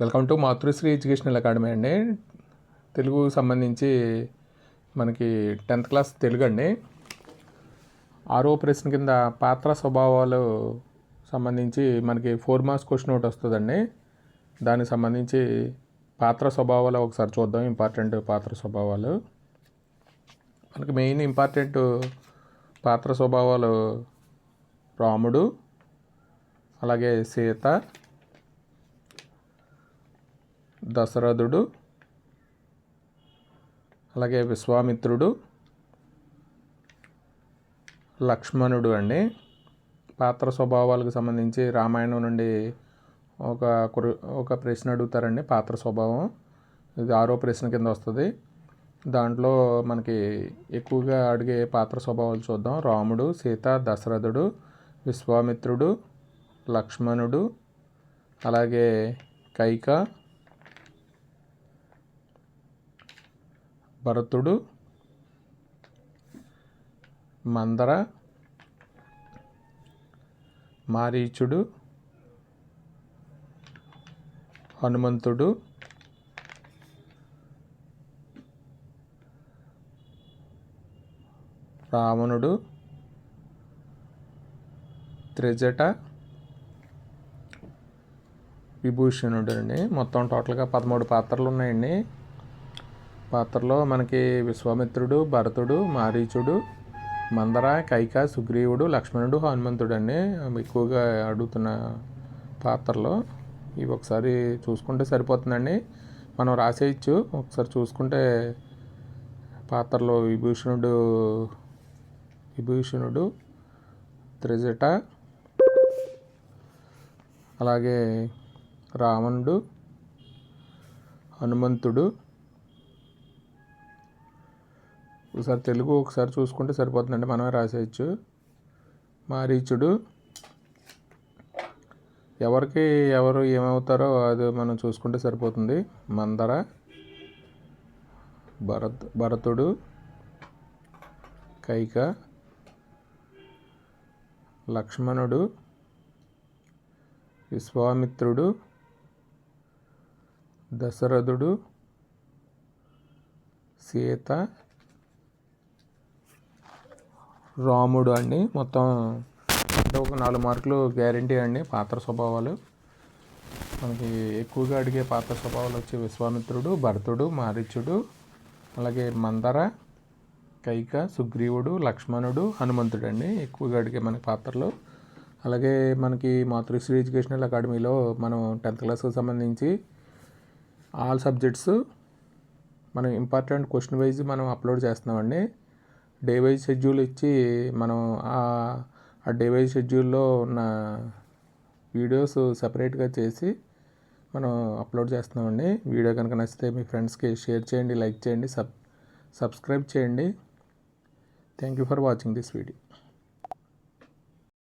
Welcome to Matrusri educational academy అండి. తెలుగు సంబంధించి మనకి టెన్త్ క్లాస్ తెలుగు అండి. ఆరో ప్రశ్న కింద పాత్ర స్వభావాలు సంబంధించి మనకి ఫోర్ మార్క్స్ క్వశ్చన్ ఒకటి వస్తుందండి. దానికి సంబంధించి పాత్ర స్వభావాలు ఒకసారి చూద్దాం. ఇంపార్టెంట్ పాత్ర స్వభావాలు. మనకి మెయిన్ ఇంపార్టెంట్ పాత్ర స్వభావాలు రాముడు అలాగే సీత దశరథుడు అలాగే విశ్వామిత్రుడు లక్ష్మణుడు అండి. పాత్ర స్వభావాలకు సంబంధించి రామాయణం నుండి ఒక కురు- ఒక ప్రశ్న అడుగుతారండి పాత్ర స్వభావం. ఇది ఆరో ప్రశ్న కింద వస్తుంది. దాంట్లో మనకి ఎక్కువగా అడిగే పాత్ర స్వభావాలు చూద్దాం. రాముడు సీత దశరథుడు విశ్వామిత్రుడు లక్ష్మణుడు అలాగే కైక భరతుడు మందర మారీచుడు హనుమంతుడు రావణుడు త్రిజట విభూషణుడు అండి మొత్తం టోటల్గా పదమూడు పాత్రలు ఉన్నాయండి పాత్రలో మనకి విశ్వామిత్రుడు భరతుడు మారీచుడు మందర కైక సుగ్రీవుడు లక్ష్మణుడు హనుమంతుడు అండి. ఎక్కువగా అడుగుతున్న పాత్రలో ఇవి ఒకసారి చూసుకుంటే సరిపోతుందండి. మనం రాసేయచ్చు. ఒకసారి చూసుకుంటే పాత్రలో విభూషణుడు విభూషణుడు త్రిజట అలాగే రావణుడు హనుమంతుడు ఒకసారి తెలుగు ఒకసారి చూసుకుంటే సరిపోతుందండి మనమే రాసేయచ్చు. మారీచుడు. ఎవరికి ఎవరు ఏమవుతారో అది మనం చూసుకుంటే సరిపోతుంది. మందర. భరత్ భరతుడు. కైక. లక్ష్మణుడు. విశ్వామిత్రుడు. దశరథుడు. సీత. రాముడు అండి. మొత్తం అంటే ఒక నాలుగు మార్కులు గ్యారంటీ అండి పాత్ర స్వభావాలు. మనకి ఎక్కువగా అడిగే పాత్ర స్వభావాలు వచ్చి విశ్వామిత్రుడు భరతుడు మారీచుడు అలాగే మందర కైక సుగ్రీవుడు లక్ష్మణుడు హనుమంతుడు అండి ఎక్కువగా అడిగే మన పాత్రలు. అలాగే మనకి మాతృశ్రీ ఎడ్యుకేషనల్ అకాడమీలో మనం టెన్త్ క్లాస్కి సంబంధించి ఆల్ సబ్జెక్ట్స్ మనం ఇంపార్టెంట్ క్వశ్చన్ వైజ్ మనం అప్లోడ్ చేస్తున్నామండి. డే వైజ్ షెడ్యూల్ ఇచ్చి మనం ఆ ఆ డే వైజ్ షెడ్యూల్లో ఉన్న వీడియోస్ సపరేట్గా చేసి మనం అప్లోడ్ చేస్తున్నామండి. వీడియో కనుక నచ్చితే మీ ఫ్రెండ్స్కి షేర్ చేయండి లైక్ చేయండి సబ్ సబ్స్క్రైబ్ చేయండి. Thank you for watching this video.